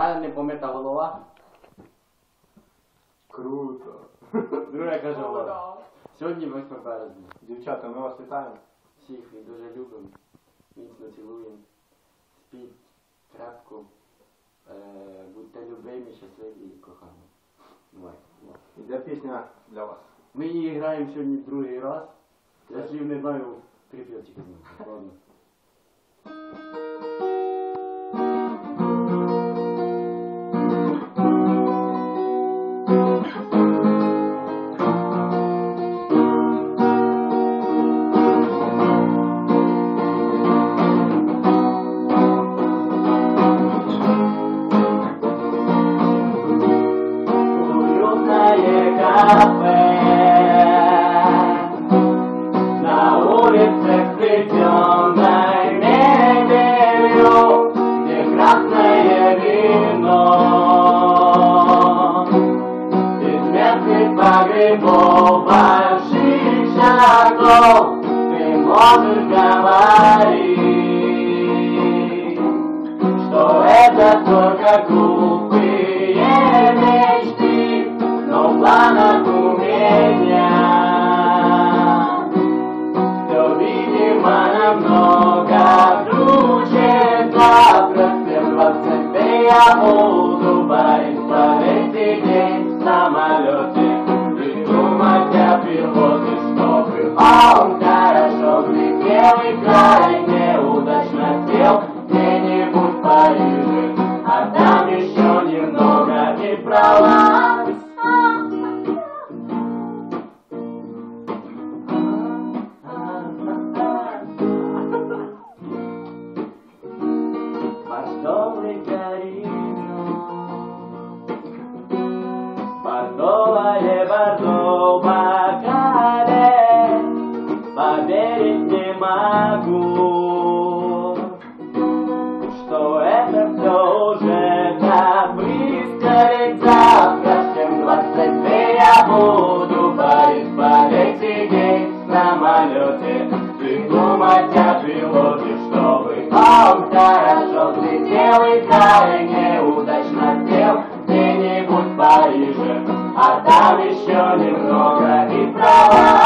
мене не помита голова. Круто. Друга каже голова. Сьогодні 8 березня. Дівчата, ми вас вітаємо. Всіх і дуже любимо. Міцно цілуємо. Спіть крепко. Е, будьте любимі, щасливі і кохані. Давай. давай. Іде пісня для вас. Ми її граємо сьогодні другий раз. Я слів не знаю, припівчики знаю. Ладно. Ты можешь говорить что это только глупые мечты, но в планах у меня все, видимо, намного круче завтра всем двадцать я буду боюсь полететь поверить не могу, что пилоте, чтобы он хорошо взлетел и крайне удачно сел где-нибудь в Париже, а там еще немного и. А-а-а-а.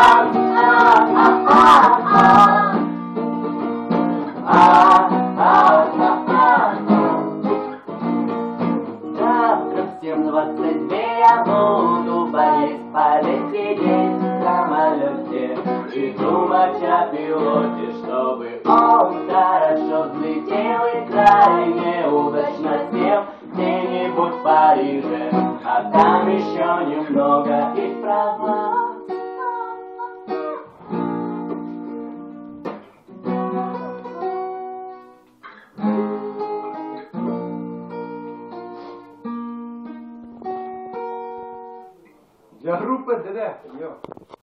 Завтра всем двадцать две я буду в самолете И думать о пилоте, чтобы он хорошо взлетел И крайне удачно сел где-нибудь в Париже А там еще немного и Прованс Для групи ДД. Йо.